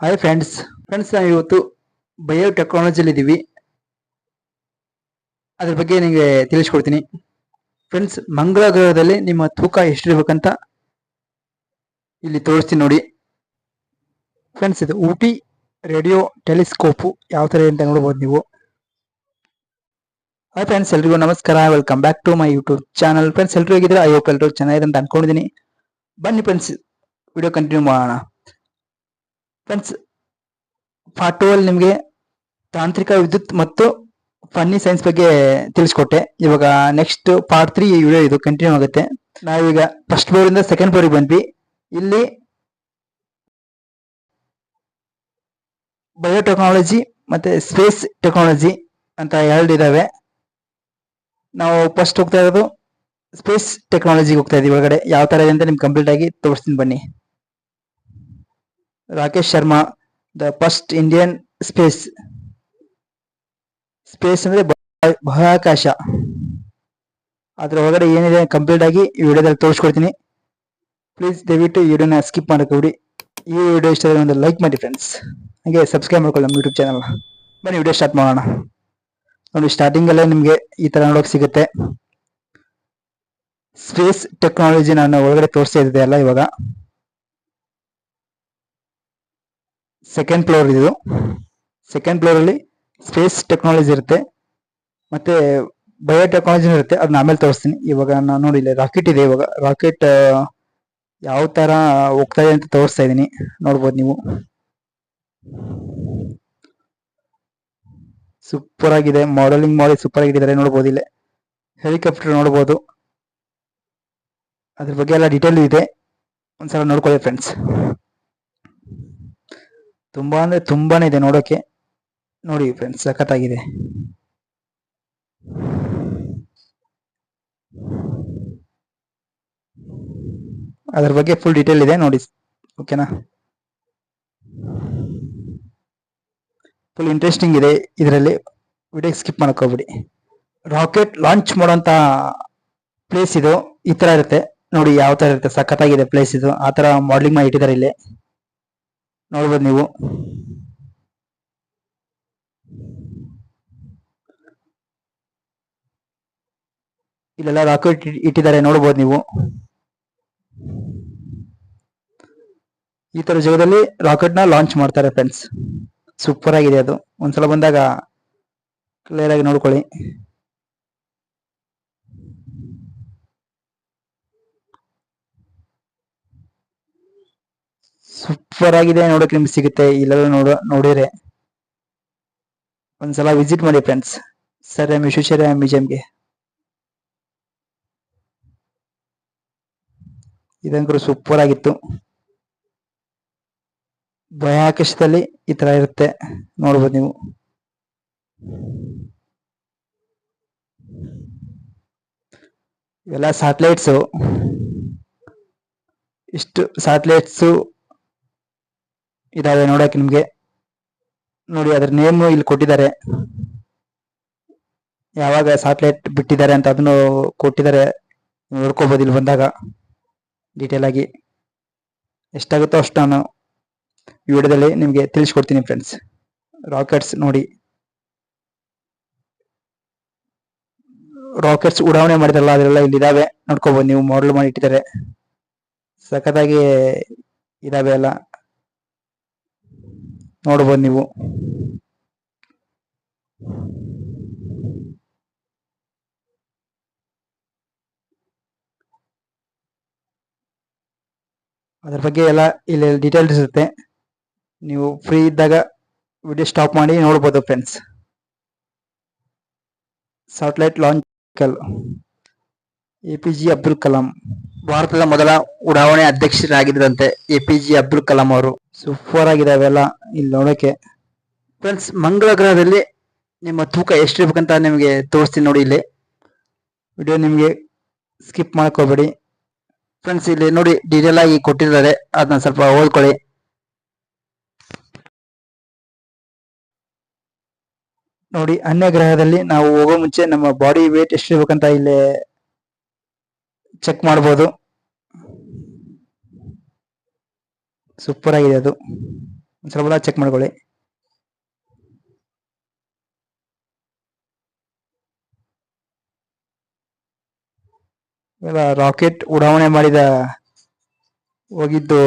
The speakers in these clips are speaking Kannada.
ಹಾಯ್ ಫ್ರೆಂಡ್ಸ್ ಫ್ರೆಂಡ್ಸ್ ನಾವು ಇವತ್ತು ಬಯೋಟೆಕ್ನಾಲಜಿಯಲ್ಲಿ ಇದ್ದೀವಿ ಅದ್ರ ಬಗ್ಗೆ ನಿಮಗೆ ತಿಳಿಸ್ಕೊಡ್ತೀನಿ. ಫ್ರೆಂಡ್ಸ್ ಮಂಗಳ ಗ್ರಹದಲ್ಲಿ ನಿಮ್ಮ ತೂಕ ಎಷ್ಟಿರ್ಬೇಕಂತ ಇಲ್ಲಿ ತೋರಿಸ್ತೀನಿ ನೋಡಿ. ಫ್ರೆಂಡ್ಸ್ ಇದು ಊಟಿ ರೇಡಿಯೋ ಟೆಲಿಸ್ಕೋಪು ಯಾವ ಥರ ಅಂತ ನೋಡ್ಬೋದು ನೀವು. ಹಾಯ್ ಫ್ರೆಂಡ್ಸ್ ಎಲ್ರಿಗೂ ನಮಸ್ಕಾರ. Welcome back to my YouTube channel friends ಎಲ್ಲರೂ ಹೇಗಿದ್ರೆ ಐ ಹೋಪ್ ಎಲ್ಲರೂ ಚೆನ್ನಾಗಿದೆ ಅಂತ ಅನ್ಕೊಂಡಿದ್ದೀನಿ. ಬನ್ನಿ ಫ್ರೆಂಡ್ಸ್ ವಿಡಿಯೋ ಕಂಟಿನ್ಯೂ ಮಾಡೋಣ. ಫ್ರೆಂಡ್ಸ್ ಪಾರ್ಟ್ ಟೂ ಅಲ್ಲಿ ನಿಮಗೆ ತಾಂತ್ರಿಕ ವಿದ್ಯುತ್ ಮತ್ತು ಫನ್ನಿ ಸೈನ್ಸ್ ಬಗ್ಗೆ ತಿಳಿಸ್ಕೊಟ್ಟೆ. ಇವಾಗ ನೆಕ್ಸ್ಟ್ ಪಾರ್ಟ್ ತ್ರೀ ವಿಡಿಯೋ ಇದು ಕಂಟಿನ್ಯೂ ಆಗುತ್ತೆ. ನಾವೀಗ ಫಸ್ಟ್ ಫ್ಲೋರ್ ಸೆಕೆಂಡ್ ಫ್ಲೋರಿಗೆ ಬಂದ್ವಿ. ಇಲ್ಲಿ ಬಯೋಟೆಕ್ನಾಲಜಿ ಮತ್ತೆ ಸ್ಪೇಸ್ ಟೆಕ್ನಾಲಜಿ ಅಂತ ಎರಡು ಇದಾವೆ ನಾವು ಫಸ್ಟ್ ಹೋಗ್ತಾ ಇರೋದು ಸ್ಪೇಸ್ ಟೆಕ್ನಾಲಜಿಗೆ ಹೋಗ್ತಾ ಇದೀವಿ ಒಳಗಡೆ. ಯಾವ ತರ ಇದೆ ಅಂತ ನಿಮ್ಗೆ ಕಂಪ್ಲೀಟ್ ಆಗಿ ತೋರಿಸ್ತೀನಿ ಬನ್ನಿ. Rakesh Sharma, the first Indian space space ಅಂದ್ರೆ ಬಹ- ಅದರ ಒಳಗಡೆ ಏನಿದೆ ಕಂಪ್ಲೀಟ್ ಆಗಿ ಈ ವಿಡಿಯೋದಲ್ಲಿ ತೋರಿಸ್ಕೊಡ್ತೀನಿ. ಪ್ಲೀಸ್ ದಯವಿಟ್ಟು ಈ ವಿಡಿಯೋನ ಸ್ಕಿಪ್ ಮಾಡಕ್ಕೆ ಈ ವಿಡಿಯೋ ಇಷ್ಟ ಆದರೆ ಒಂದು ಲೈಕ್ ಮಾಡಿ ಫ್ರೆಂಡ್ಸ್ ಹಾಗೆ ಸಬ್ಸ್ಕ್ರೈಬ್ ಮಾಡ್ಕೊಳ್ಳಿ ನಮ್ಮ ಯೂಟ್ಯೂಬ್ ಚಾನಲ್ ಬನ್ನಿ ವಿಡಿಯೋ ಸ್ಟಾರ್ಟ್ ಮಾಡೋಣ. ನೋಡಿ ಸ್ಟಾರ್ಟಿಂಗಲ್ಲೇ ನಿಮಗೆ ಈ ಥರ ನೋಡೋಕೆ ಸಿಗುತ್ತೆ. ಸ್ಪೇಸ್ ಟೆಕ್ನಾಲಜಿ ನಾನು ಒಳಗಡೆ ತೋರಿಸ್ತಾ ಇದ್ದೆ ಅಲ್ಲ ಇವಾಗ. ಸೆಕೆಂಡ್ ಫ್ಲೋರ್ ಇದು. ಸೆಕೆಂಡ್ ಫ್ಲೋರ್ ಅಲ್ಲಿ ಸ್ಪೇಸ್ ಟೆಕ್ನಾಲಜಿ ಇರುತ್ತೆ. ಮತ್ತೆ ಬಯೋಟೆಕ್ನಾಲಜಿ ಇರುತ್ತೆ. ಅದನ್ನ ಆಮೇಲೆ ತೋರಿಸ್ತೀನಿ. ಇವಾಗ ನಾನು ನೋಡಿ ರಾಕೆಟ್ ಇದೆ ಇವಾಗ. ರಾಕೆಟ್ ಯಾವ ತರ ಹೋಗ್ತಾ ಇದೆ ಅಂತ ತೋರಿಸ್ತಾ ಇದೀನಿ. ನೋಡ್ಬೋದು ನೀವು. ಸೂಪರ್ ಆಗಿದೆ. ಮಾಡೆಲಿಂಗ್ ಮಾಡಿ ಸೂಪರ್ ಆಗಿದ್ದಾರೆ ನೋಡ್ಬೋದು ಇಲ್ಲೇ. ಹೆಲಿಕಾಪ್ಟರ್ ನೋಡ್ಬೋದು. ಅದ್ರ ಬಗ್ಗೆ ಎಲ್ಲ ಡೀಟೇಲ್ ಇದೆ. ಒಂದ್ಸಲ ನೋಡ್ಕೊಳ್ಳಿ ಫ್ರೆಂಡ್ಸ್ ತುಂಬಾ ಅಂದ್ರೆ ತುಂಬಾನೇ ಇದೆ ನೋಡೋಕೆ. ನೋಡಿ ಫ್ರೆಂಡ್ಸ್ ಸಖತ್ತಾಗಿದೆ. ಅದ್ರ ಬಗ್ಗೆ ಫುಲ್ ಡೀಟೇಲ್ ಇದೆ, ನೋಡಿ. ಓಕೆನಾ ಫುಲ್ ಇಂಟ್ರೆಸ್ಟಿಂಗ್ ಇದೆ ಇದರಲ್ಲಿ. ವಿಡಿಯೋ ಸ್ಕಿಪ್ ಮಾಡ್ಕೋಬಿಡಿ ರಾಕೆಟ್ ಲಾಂಚ್ ಮಾಡೋಂತ ಪ್ಲೇಸ್ ಇದು, ಈ ತರ ಇರುತ್ತೆ. ನೋಡಿ, ಯಾವ ತರ ಇರುತ್ತೆ. ಸಖತ್ತಾಗಿದೆ ಪ್ಲೇಸ್ ಇದು. ಆ ಥರ ಮಾಡ್ಲಿಂಗ್ ಮಾಡಿ ಇಟ್ಟಿದ್ದಾರೆ ಇಲ್ಲಿ. ನೋಡ್ಬೋದು ನೀವು. ಇಲ್ಲೆಲ್ಲ ರಾಕೆಟ್ ಇಟ್ಟಿದ್ದಾರೆ, ನೋಡ್ಬೋದು ನೀವು. ಈ ತರ ಜಾಗದಲ್ಲಿ ರಾಕೆಟ್ನ ಲಾಂಚ್ ಮಾಡ್ತಾರೆ ಫ್ರೆಂಡ್ಸ್ ಸೂಪರ್ ಆಗಿದೆ ಅದು. ಒಂದ್ಸಲ ಬಂದಾಗ ಕ್ಲಿಯರ್ ಆಗಿ ನೋಡ್ಕೊಳ್ಳಿ. ಸೂಪರ್ ಆಗಿದೆ ನೋಡಕ್ ನಿಮ್ಗೆ ಸಿಗುತ್ತೆ. ಇಲ್ಲೆಲ್ಲ ನೋಡ ನೋಡಿದ್ರೆ ಒಂದ್ಸಲ ವಿಸಿಟ್ ಮಾಡಿ ಫ್ರೆಂಡ್ಸ್ ಸರ್ ಎಂ ವಿಶ್ವೇಶ್ವರಯ್ಯ ಮ್ಯೂಸಿಯಂಗೆ ಇದಂಕರು ಸೂಪರ್ ಆಗಿತ್ತು. ಬಾಹ್ಯಾಕಾಶದಲ್ಲಿ ಈ ತರ ಇರುತ್ತೆ. ನೋಡ್ಬೋದು ನೀವು. ಇವೆಲ್ಲ ಸ್ಯಾಟಲೈಟ್ಸು ಇಷ್ಟು ಸ್ಯಾಟಲೈಟ್ಸು ಇದಾವೆ ನೋಡಕ್ಕೆ ನಿಮ್ಗೆ. ನೋಡಿ ಅದ್ರ ನೇಮ್ ಇಲ್ಲಿ ಕೊಟ್ಟಿದ್ದಾರೆ. ಯಾವಾಗ ಸ್ಯಾಟಲೈಟ್ ಬಿಟ್ಟಿದ್ದಾರೆ ಅಂತ ಅದನ್ನು ಕೊಟ್ಟಿದ್ದಾರೆ. ನೋಡ್ಕೋಬಹುದು ಇಲ್ಲಿ ಬಂದಾಗ. ಡೀಟೇಲ್ ಆಗಿ. ಎಷ್ಟಾಗುತ್ತೋ ಅಷ್ಟು ನಾನು ವಿಡಿಯೋದಲ್ಲಿ ನಿಮಗೆ ತಿಳಿಸ್ಕೊಡ್ತೀನಿ ಫ್ರೆಂಡ್ಸ್ ರಾಕೆಟ್ಸ್ ನೋಡಿ. ರಾಕೆಟ್ಸ್ ಉಡಾವಣೆ ಮಾಡಿದಾರಲ್ಲ, ಅದೆಲ್ಲ ಇಲ್ಲಿ ಇದಾವೆ ನೋಡ್ಕೋಬಹುದು ನೀವು ಮಾಡಲ್ ಮಾಡಿ ಇಟ್ಟಿದ್ದಾರೆ ಸಖತ್ತಾಗಿ ಇದಾವೆ ಎಲ್ಲ. ನೋಡ್ಬೋದು ನೀವು. ಅದ್ರ ಬಗ್ಗೆ ಎಲ್ಲ ಇಲ್ಲಿ ಡೀಟೇಲ್ಸ್ ಇರುತ್ತೆ. ನೀವು ಫ್ರೀ ಇದ್ದಾಗ ವಿಡಿಯೋ ಸ್ಟಾಪ್ ಮಾಡಿ ನೋಡ್ಬೋದು friends satellite launch A P J Abdul Kalam ಭಾರತದ ಮೊದಲ ಉಡಾವಣೆ ಅಧ್ಯಕ್ಷರಾಗಿದ್ದರಂತೆ A P J Abdul Kalam ಅವರು. ಸೂಪರ್ ಆಗಿದೆ ಅವೆಲ್ಲ ಇಲ್ಲಿ ನೋಡೋಕೆ. ಫ್ರೆಂಡ್ಸ್ ಮಂಗಳ ಗ್ರಹದಲ್ಲಿ ನಿಮ್ಮ ತೂಕ ಎಷ್ಟಿರ್ಬೇಕಂತ ನಿಮಗೆ ತೋರಿಸ್ತೀನಿ ನೋಡಿ ಇಲ್ಲಿ. ವಿಡಿಯೋ ನಿಮಗೆ ಸ್ಕಿಪ್ ಮಾಡ್ಕೋಬೇಡಿ ಫ್ರೆಂಡ್ಸ್ ಇಲ್ಲಿ ನೋಡಿ ಡೀಟೇಲ್ ಆಗಿ ಕೊಟ್ಟಿದ್ದಾರೆ. ಅದನ್ನ ಸ್ವಲ್ಪ ಓದ್ಕೊಳ್ಳಿ. ನೋಡಿ ಅನ್ಯ ಗ್ರಹದಲ್ಲಿ ನಾವು ಹೋಗೋ ಮುಂಚೆ ನಮ್ಮ ಬಾಡಿ ವೇಟ್ ಎಷ್ಟಿರ್ಬೇಕಂತ ಇಲ್ಲಿ ಚೆಕ್ ಮಾಡ್ಬೋದು. ಸೂಪರ್ ಆಗಿದೆ ಅದು. ಒಂದ್ಸಲ ಚೆಕ್ ಮಾಡ್ಕೊಳ್ಳಿ. ಎಲ್ಲ ರಾಕೆಟ್ ಉಡಾವಣೆ ಮಾಡಿದ ಹೋಗಿದ್ದು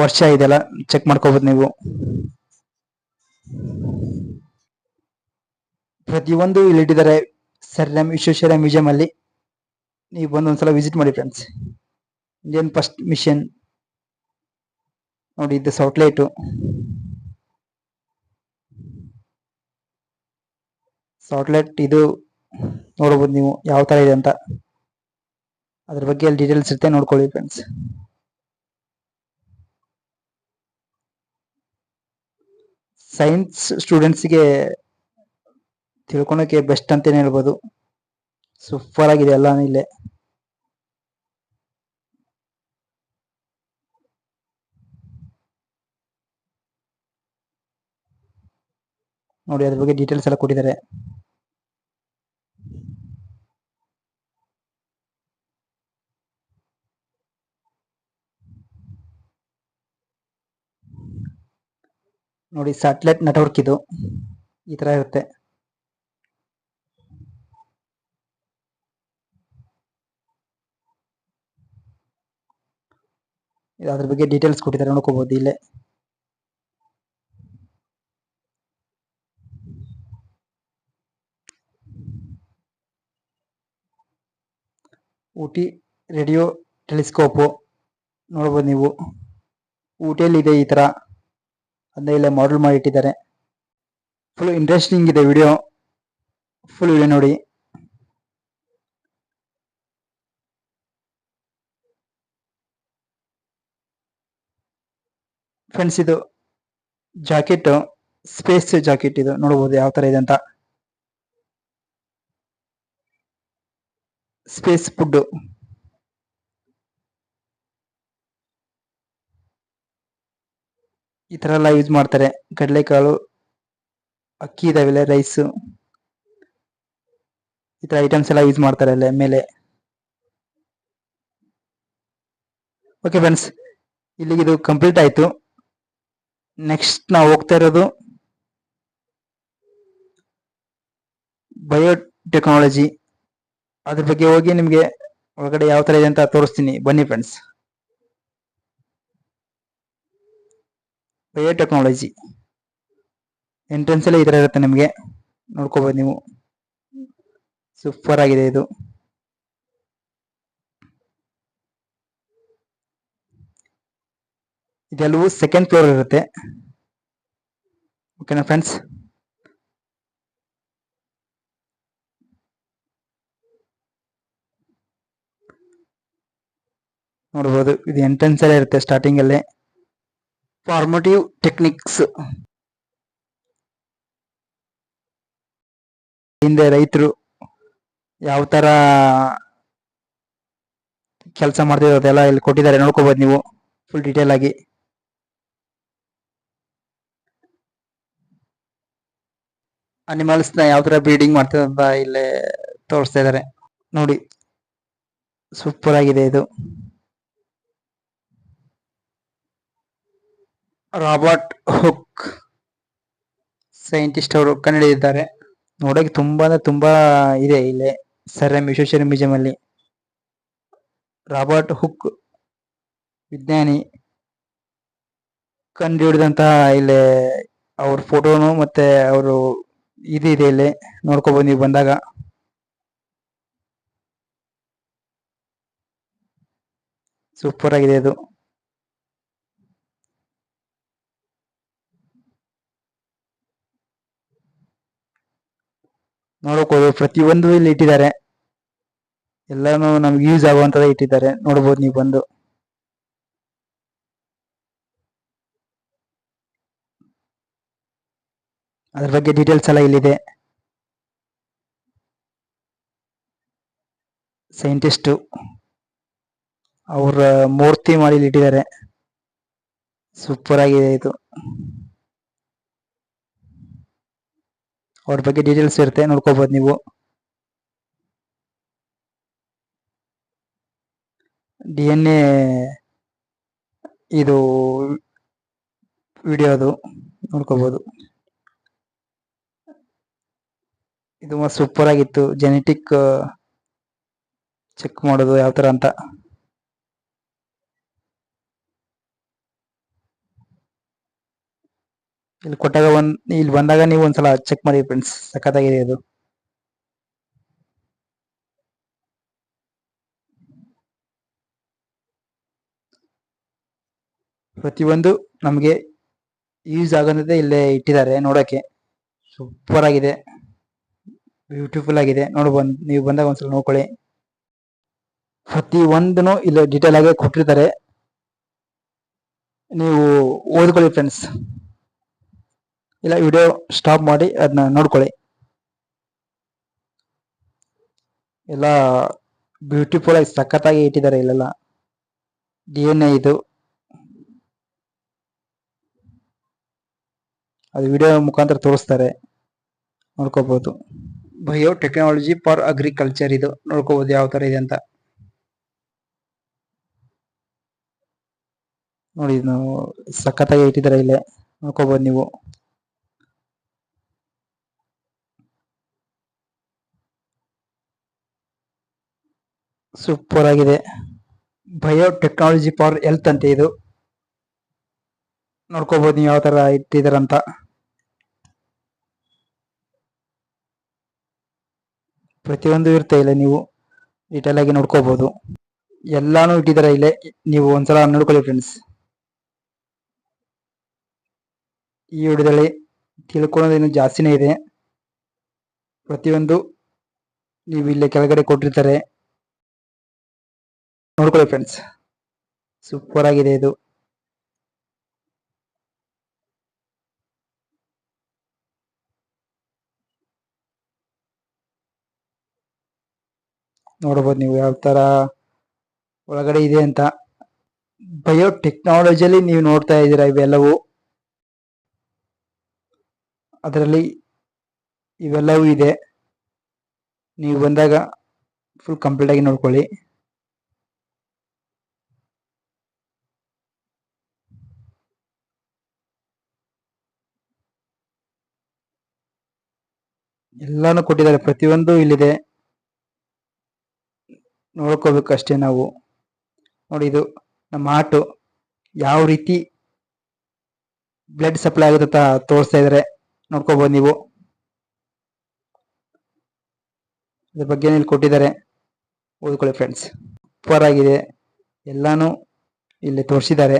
ವರ್ಷ ಇದೆಲ್ಲ ಚೆಕ್ ಮಾಡ್ಕೋಬೋದು ನೀವು. ಪ್ರತಿಯೊಂದು ಇಲ್ಲಿ ಇಟ್ಟಿದ್ದಾರೆ ಸರ್ ಎಂ ವಿಶ್ವೇಶ್ವರ ಮ್ಯೂಸಿಯಂ ಅಲ್ಲಿ. ನೀವು ಬಂದು ಒಂದ್ಸಲ ವಿಸಿಟ್ ಮಾಡಿ ಫ್ರೆಂಡ್ಸ್ ಇಂಡಿಯನ್ ಫಸ್ಟ್ ಮಿಷನ್ ನೋಡಿ, ಇದು ಸೌಟ್ಲೈಟು ಸಾಟ್ಲೈಟ್ ಇದು ನೋಡ್ಬೋದು ನೀವು ಯಾವ ತರ ಇದೆ ಅಂತ. ಅದ್ರ ಬಗ್ಗೆ ಅಲ್ಲಿ ಡೀಟೇಲ್ಸ್ ಇರುತ್ತೆ, ನೋಡ್ಕೊಳ್ಳಿ ಫ್ರೆಂಡ್ಸ್ ಸೈನ್ಸ್ ಸ್ಟೂಡೆಂಟ್ಸ್ಗೆ ತಿಳ್ಕೊಳಕ್ಕೆ ಬೆಸ್ಟ್ ಅಂತಾನೆ ಹೇಳ್ಬೋದು. ಸೂಪರ್ ಆಗಿದೆ ಎಲ್ಲಾನು ಇಲ್ಲೇ. ನೋಡಿ, ಅದ್ರ ಬಗ್ಗೆ ಡೀಟೇಲ್ಸ್ ಎಲ್ಲ ಕೊಟ್ಟಿದ್ದಾರೆ. ನೋಡಿ ಸ್ಯಾಟಲೈಟ್ ನೆಟ್ವರ್ಕ್ ಇದು. ಈ ತರ ಇರುತ್ತೆ. ಅದ್ರ ಬಗ್ಗೆ ಡೀಟೇಲ್ಸ್ ಕೊಟ್ಟಿದ್ದಾರೆ ನೋಡ್ಕೋಬಹುದು ಇಲ್ಲೇ. ಊಟಿ ರೇಡಿಯೋ ಟೆಲಿಸ್ಕೋಪು ನೋಡ್ಬೋದು ನೀವು. ಊಟಿಯಲ್ಲಿ ಇದೆ ಈ ತರ ಅದನ್ನ ಇಲ್ಲೇ ಮಾಡಲ್ ಮಾಡಿ ಇಟ್ಟಿದ್ದಾರೆ ಫುಲ್ ಇಂಟ್ರೆಸ್ಟಿಂಗ್ ಇದೆ ವಿಡಿಯೋ ಫುಲ್ ವಿಡಿಯೋ ನೋಡಿ. ಫ್ರೆಂಡ್ಸ್ ಇದು ಜಾಕೆಟ್ ಸ್ಪೇಸ್ ಜಾಕೆಟ್ ಇದು. ನೋಡಬಹುದು ಯಾವ ತರ ಇದೆ ಅಂತ. ಸ್ಪೇಸ್ ಫುಡ್ ಈ ತರ ಎಲ್ಲ ಯೂಸ್ ಮಾಡ್ತಾರೆ. ಕಡಲೆಕಾಳು, ಅಕ್ಕಿ ಇದಾವೆಲ್ಲ ರೈಸ್ ಈ ತರ ಐಟಮ್ಸ್ ಎಲ್ಲ ಯೂಸ್ ಮಾಡ್ತಾರೆ ಅಲ್ಲೇ ಮೇಲೆ. ಓಕೆ ಫ್ರೆಂಡ್ಸ್ ಇಲ್ಲಿಗೆ ಇದು ಕಂಪ್ಲೀಟ್ ಆಯ್ತು. ನೆಕ್ಸ್ಟ್ ನಾವು ಹೋಗ್ತಾ ಇರೋದು ಬಯೋಟೆಕ್ನಾಲಜಿ ಅದ್ರ ಬಗ್ಗೆ ಹೋಗಿ ನಿಮ್ಗೆ ಒಳಗಡೆ ಯಾವ ತರ ಇದೆ ಅಂತ ತೋರಿಸ್ತೀನಿ. ಬನ್ನಿ ಫ್ರೆಂಡ್ಸ್ ಬಯೋಟೆಕ್ನಾಲಜಿ ಎಂಟ್ರೆನ್ಸ್ ಎಲ್ಲ ಈ ತರ ಇರುತ್ತೆ ನಿಮಗೆ. ನೋಡ್ಕೋಬಹುದು ನೀವು. ಸೂಪರ್ ಆಗಿದೆ ಇದು. ಇದೆಲ್ಲವೂ ಸೆಕೆಂಡ್ ಫ್ಲೋರ್ ಇರುತ್ತೆ. ಓಕೆನಾ ಫ್ರೆಂಡ್ಸ್ ನೋಡ್ಬೋದು. ಇದು ಎಂಟ್ರೆನ್ಸ್ ಅಲ್ಲೇ ಇರುತ್ತೆ ಸ್ಟಾರ್ಟಿಂಗ್ ಅಲ್ಲೇ. ಫಾರ್ಮೋಟಿವ್ ಟೆಕ್ನಿಕ್ಸ್ ಹಿಂದೆ ರೈತರು ಯಾವ ತರ ಕೆಲಸ ಮಾಡ್ತಿದ್ರು ಅದೆಲ್ಲ ಇಲ್ಲಿ ಕೊಟ್ಟಿದ್ದಾರೆ. ನೋಡ್ಕೋಬಹುದು ನೀವು ಫುಲ್ ಡೀಟೇಲ್ ಆಗಿ. ಅನಿಮಲ್ಸ್ನ ಯಾವ ತರ ಬ್ರೀಡಿಂಗ್ ಮಾಡ್ತಿದ್ದಾರೆ ಅಂತ ಇಲ್ಲೇ ತೋರಿಸ್ತಾ ಇದ್ದಾರೆ. ನೋಡಿ. ಸೂಪರ್ ಆಗಿದೆ ಇದು. ರಾಬರ್ಟ್ ಹುಕ್, ಸೈಂಟಿಸ್ಟ್ ಅವರು ಕಂಡುಹಿಡಿದಿದ್ದಾರೆ ನೋಡೋಕೆ ತುಂಬಾ ಅಂದ್ರೆ ತುಂಬಾ ಇದೆ ಇಲ್ಲಿ, ಸರ್ ಎಂ ವಿಶ್ವೇಶ್ವರ ಮ್ಯೂಸಿಯಂ ಅಲ್ಲಿ. ರಾಬರ್ಟ್ ಹುಕ್, ವಿಜ್ಞಾನಿ, ಕಂಡು ಹಿಡಿದಂತಹ ಇಲ್ಲಿ ಅವ್ರ ಫೋಟೋನು ಮತ್ತೆ ಅವರು ಇದು ಇದೆ ಇಲ್ಲಿ ನೋಡ್ಕೋಬಹುದು ನೀವು ಬಂದಾಗ. ಸೂಪರ್ ಆಗಿದೆ ಇದು. ನೋಡಕೋದು ಪ್ರತಿಯೊಂದು ಇಲ್ಲಿ ಇಟ್ಟಿದ್ದಾರೆ. ಎಲ್ಲಾನು ನಮ್ಗೆ ಯೂಸ್ ಆಗುವಂತದ ಇಟ್ಟಿದ್ದಾರೆ. ನೋಡಬಹುದು ನೀವು ಬಂದು. ಅದ್ರ ಬಗ್ಗೆ ಡೀಟೇಲ್ಸ್ ಎಲ್ಲ ಇಲ್ಲಿದೆ. ಸೈಂಟಿಸ್ಟು ಅವರ ಮೂರ್ತಿ ಮಾಡಿ ಇಲ್ಲಿ ಇಟ್ಟಿದ್ದಾರೆ. ಸೂಪರ್ ಆಗಿದೆ ಇದು. ಅವ್ರ ಬಗ್ಗೆ ಡೀಟೇಲ್ಸ್ ಇರುತ್ತೆ ನೋಡ್ಕೋಬಹುದು ನೀವು. ಡಿ ಎನ್ ಎ ಇದು ವಿಡಿಯೋದು ನೋಡ್ಕೋಬಹುದು ಇದು ಸೂಪರ್ ಆಗಿತ್ತು ಜೆನೆಟಿಕ್ ಚೆಕ್ ಮಾಡೋದು ಯಾವ ತರ ಅಂತ. ಇಲ್ಲಿ ಕೊಟ್ಟಾಗ ಒಂದ್, ಇಲ್ಲಿ ಬಂದಾಗ ನೀವು ಒಂದ್ಸಲ ಚೆಕ್ ಮಾಡಿ ಫ್ರೆಂಡ್ಸ್ ಸಖತ್ತಾಗಿದೆ ಇದು. ಪ್ರತಿಯೊಂದು ನಮಗೆ ಯೂಸ್ ಆಗೋದೇ ಇಲ್ಲೇ ಇಟ್ಟಿದ್ದಾರೆ ನೋಡೋಕೆ. ಸೂಪರ್ ಆಗಿದೆ. ಬ್ಯೂಟಿಫುಲ್ ಆಗಿದೆ. ನೋಡಿ ನೀವು ಬಂದಾಗ ಒಂದ್ಸಲ ನೋಡ್ಕೊಳ್ಳಿ. ಪ್ರತಿ ಒಂದನ್ನು ಇಲ್ಲಿ ಡೀಟೇಲ್ ಆಗಿ ಕೊಟ್ಟಿರ್ತಾರೆ. ನೀವು ಓದ್ಕೊಳ್ಳಿ ಫ್ರೆಂಡ್ಸ್ ಇಲ್ಲ ವಿಡಿಯೋ ಸ್ಟಾಪ್ ಮಾಡಿ ಅದನ್ನ ನೋಡ್ಕೊಳ್ಳಿ. ಎಲ್ಲ ಬ್ಯೂಟಿಫುಲ್ ಆಗಿ ಸಖತ್ತಾಗಿ ಇಟ್ಟಿದ್ದಾರೆ ಇಲ್ಲೆಲ್ಲ. ಡಿ ಎನ್ ಎ ಇದು. ಅದು ವಿಡಿಯೋ ಮುಖಾಂತರ ತೋರಿಸ್ತಾರೆ. ನೋಡ್ಕೋಬಹುದು ಬಯೋ ಟೆಕ್ನಾಲಜಿ ಫಾರ್ ಅಗ್ರಿಕಲ್ಚರ್ ಇದು. ನೋಡ್ಕೋಬಹುದು ಯಾವ ತರ ಇದೆ ಅಂತ. ನೋಡಿ ಸಖತ್ತಾಗಿ ಇಟ್ಟಿದ್ದಾರೆ ಇಲ್ಲೇ. ನೋಡ್ಕೋಬಹುದು ನೀವು. ಸೂಪರ್ ಆಗಿದೆ. ಬಯೋಟೆಕ್ನಾಲಜಿ ಫಾರ್ ಹೆಲ್ತ್ ಅಂತ ಇದು. ನೋಡ್ಕೋಬಹುದು ನೀವು ಯಾವ ತರ ಇಟ್ಟಿದಾರಂತ. ಪ್ರತಿಯೊಂದು ಇರುತ್ತೆ ಇಲ್ಲ ನೀವು. ಡೀಟೇಲ್ ಆಗಿ ನೋಡ್ಕೋಬಹುದು ಎಲ್ಲಾನು ಇಟ್ಟಿದ್ದಾರೆ ಇಲ್ಲೇ. ನೀವು ಒಂದ್ಸಲ ನೋಡ್ಕೊಳ್ಳಿ ಫ್ರೆಂಡ್ಸ್ ಈ ವಿಡಿಯೋದಲ್ಲಿ ತಿಳ್ಕೊಳ್ಳೋದು ಇನ್ನು ಜಾಸ್ತಿನೇ ಇದೆ. ಪ್ರತಿಯೊಂದು ನೀವು ಇಲ್ಲೇ ಕೆಳಗಡೆ ಕೊಟ್ಟಿರ್ತಾರೆ. ನೋಡ್ಕೊಳ್ಳಿ ಫ್ರೆಂಡ್ಸ್ ಸೂಪರ್ ಆಗಿದೆ ಇದು. ನೋಡ್ಬೋದು ನೀವು ಯಾವ ತರ ಒಳಗಡೆ ಇದೆ ಅಂತ. ಬಯೋ ಟೆಕ್ನಾಲಜಿಯಲ್ಲಿ ನೀವು ನೋಡ್ತಾ ಇದ್ದೀರಾ ಇವೆಲ್ಲವೂ? ಅದರಲ್ಲಿ ಇವೆಲ್ಲವೂ ಇದೆ. ನೀವು ಬಂದಾಗ ಫುಲ್ ಕಂಪ್ಲೀಟ್ ಆಗಿ ನೋಡ್ಕೊಳ್ಳಿ. ಎಲ್ಲಾನು ಕೊಟ್ಟಿದ್ದಾರೆ. ಪ್ರತಿಯೊಂದು ಇಲ್ಲಿದೆ. ನೋಡ್ಕೋಬೇಕು ಅಷ್ಟೇ ನಾವು. ನೋಡಿ ಇದು ನಮ್ಮ ಆಟು. ಯಾವ ರೀತಿ ಬ್ಲಡ್ ಸಪ್ಲೈ ಆಗುತ್ತೆ ಅಂತ ತೋರಿಸ್ತಾ ಇದ್ದಾರೆ. ನೋಡ್ಕೋಬಹುದು ನೀವು. ಅದ್ರ ಬಗ್ಗೆ ಇಲ್ಲಿ ಕೊಟ್ಟಿದ್ದಾರೆ. ಓದ್ಕೊಳ್ಳಿ ಫ್ರೆಂಡ್ಸ್ ಸೂಪರ್ ಆಗಿದೆ. ಎಲ್ಲಾನು ಇಲ್ಲಿ ತೋರಿಸಿದ್ದಾರೆ.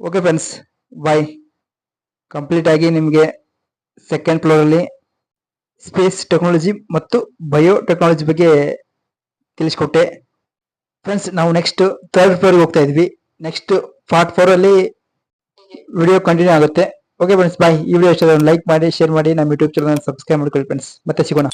ಓಕೆ ಫ್ರೆಂಡ್ಸ್ ಬಾಯ್ ಕಂಪ್ಲೀಟ್ ಆಗಿ ನಿಮಗೆ ಸೆಕೆಂಡ್ ಫ್ಲೋರಲ್ಲಿ ಸ್ಪೇಸ್ ಟೆಕ್ನಾಲಜಿ ಮತ್ತು ಬಯೋ ಟೆಕ್ನಾಲಜಿ ಬಗ್ಗೆ ತಿಳಿಸ್ಕೊಟ್ಟೆ. ಫ್ರೆಂಡ್ಸ್ ನಾವು ನೆಕ್ಸ್ಟ್ ಥರ್ಡ್ ಫ್ಲೋರ್ಗೆ ಹೋಗ್ತಾ ಇದ್ವಿ. ನೆಕ್ಸ್ಟ್ ಪಾರ್ಟ್ ಫೋರಲ್ಲಿ ವಿಡಿಯೋ ಕಂಟಿನ್ಯೂ ಆಗುತ್ತೆ. ಓಕೆ ಫ್ರೆಂಡ್ಸ್ ಬಾಯ್ ಈ ವಿಡಿಯೋ ಲೈಕ್ ಮಾಡಿ ಶೇರ್ ಮಾಡಿ. ನಮ್ಮ ಯೂಟ್ಯೂಬ್ ಚಾನಲ್ ಸಬ್ಸ್ಕ್ರೈಬ್ ಮಾಡ್ಕೊಳ್ಳಿ ಫ್ರೆಂಡ್ಸ್ ಮತ್ತೆ ಸಿಗೋಣ.